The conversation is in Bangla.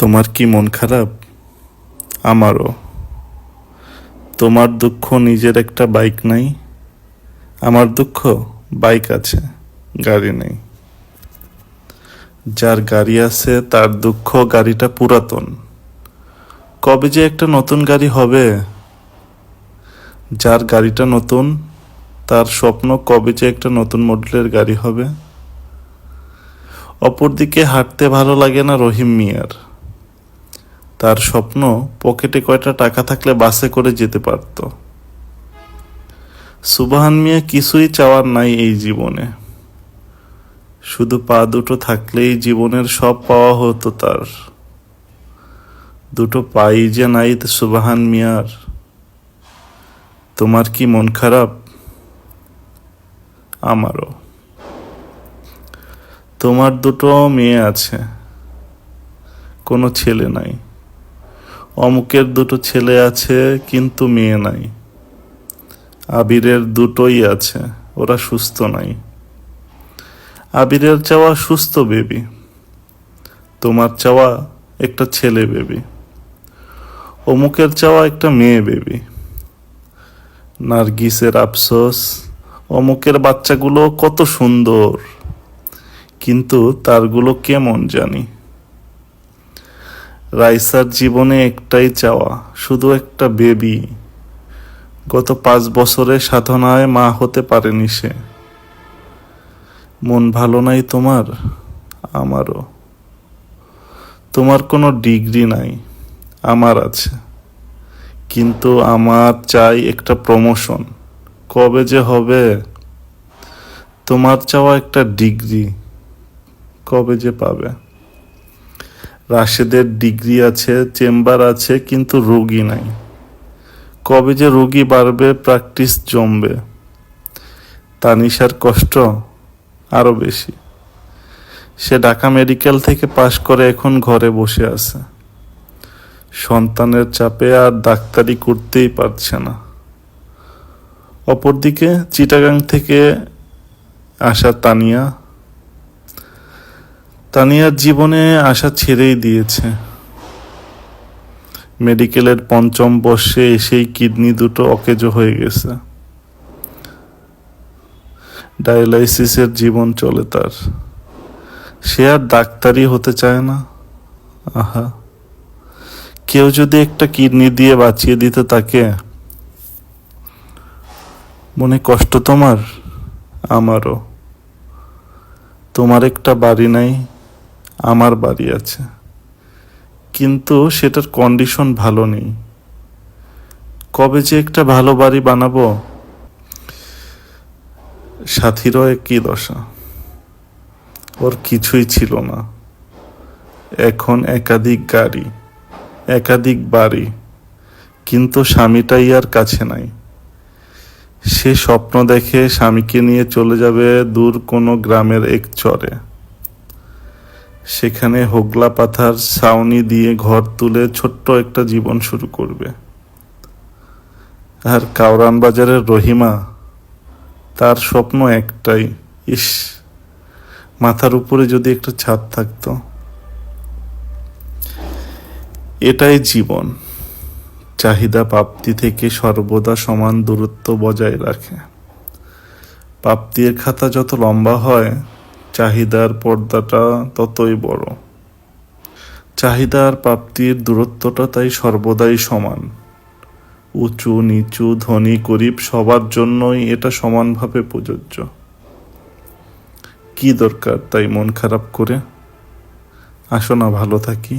তোমার কি মন খারাপ? আমারও। তোমার দুঃখ নিজের একটা বাইক নাই। আমার দুঃখ বাইক আছে, গাড়ি নেই। যার গাড়ি আছে, তার দুঃখ গাড়িটা পুরাতন। কবে যে একটা নতুন গাড়ি হবে? যার গাড়িটা নতুন, তার স্বপ্ন কবে যে একটা নতুন মডেলের গাড়ি হবে? অপরদিকে হাঁটতে ভালো লাগে না রহিম মিয়ার। তার স্বপ্ন পকেটে কয়টা টাকা থাকলে বাসে করে যেতে পারত। সুবাহান মিয়া কিছুই চাওয়ার নাই এই জীবনে। শুধু পা দুটো থাকলেই জীবনের সব পাওয়া হতো তার। দুটো পাই যে নাই সুবাহান মিয়ার। তোমার কি মন খারাপ? আমারও। তোমার দুটো মেয়ে আছে। কোনো ছেলে নাই। অমুকের দুটো ছেলে আছে, কিন্তু মেয়ে নাই। আবিরের দুটোই আছে, ওরা সুস্থ নাই। আবিরের চাওয়া সুস্থ বেবি, তোমার চাওয়া একটা ছেলে বেবি, অমুকের চাওয়া একটা মেয়ে বেবি। নার্গিসের আফসোস, অমুকের বাচ্চাগুলো কত সুন্দর, কিন্তু তারগুলো কেমন জানি। রাইসার জীবনে একটাই চাওয়া, শুধু একটা বেবি। গত পাঁচ বছরে সাধনায় মা হতে পারেনি সে। মন ভালো নাই তোমার? আমারও। তোমার কোনো ডিগ্রি নাই, আমার আছে। কিন্তু আমার চাই একটা প্রমোশন। কবে যে হবে? তোমার চাওয়া একটা ডিগ্রি। কবে যে পাবে? রাশেদের ডিগ্রি আছে, চেম্বার আছে, কিন্তু রোগী নাই। কবে যে রোগী বাড়বে, প্র্যাকটিস জমবে। তানিশার কষ্ট আরও বেশি। সে ঢাকা মেডিকেল থেকে পাশ করে এখন ঘরে বসে আছে। সন্তানের চাপে আর ডাক্তারি করতেই পারছে না। অপরদিকে চিটাগাং থেকে আসা তানিয়া তানিয়ার জীবনে আশা ছেড়েই দিয়েছে। মেডিকেলের পঞ্চম বর্ষে এসেই কিডনি দুটো অকেজো হয়ে গেছে। ডায়ালাইসিসের জীবন চলে তার। সে আর ডাক্তারই হতে চায় না। আহা। কেউ যদি একটা কিডনি দিয়ে বাঁচিয়ে দিত তাকে, মনে কষ্ট তোমার? আমারও। তোমার একটা বাড়ি নাই আমার বাড়ি আছে। কিন্তু সেটার কন্ডিশন ভালো নেই। কবে যে একটা ভালো বাড়ি বানাবো? সাথীরও একই দশা। ওর কিছুই ছিল না। এখন একাধিক গাড়ি, একাধিক বাড়ি, কিন্তু স্বামীটাই আর কাছে নাই। সে স্বপ্ন দেখে স্বামীকে নিয়ে চলে যাবে দূর কোনো গ্রামের এক চরে। সেখানে হোগলা পাথার ছাউনি দিয়ে ঘর তুলে ছোট্ট একটা জীবন শুরু করবে। আর কাউরান বাজারের রহিমা, তার স্বপ্ন একটাই, ইস, মাথার উপরে যদি একটা ছাদ থাকতো। এটাই জীবন, চাহিদা প্রাপ্তি থেকে সর্বদা সমান দূরত্ব বজায় রাখে। প্রাপ্তির খাতা যত লম্বা হয় চাহিদার পর্দাটা ততই বড়। চাহিদার প্রাপ্তির দূরত্বটা তাই সর্বদাই সমান। উঁচু, নিচু, ধনী, গরিব সবার জন্যই এটা সমানভাবে প্রযোজ্য। কি দরকার তাই মন খারাপ করে? আসো না, ভালো থাকি।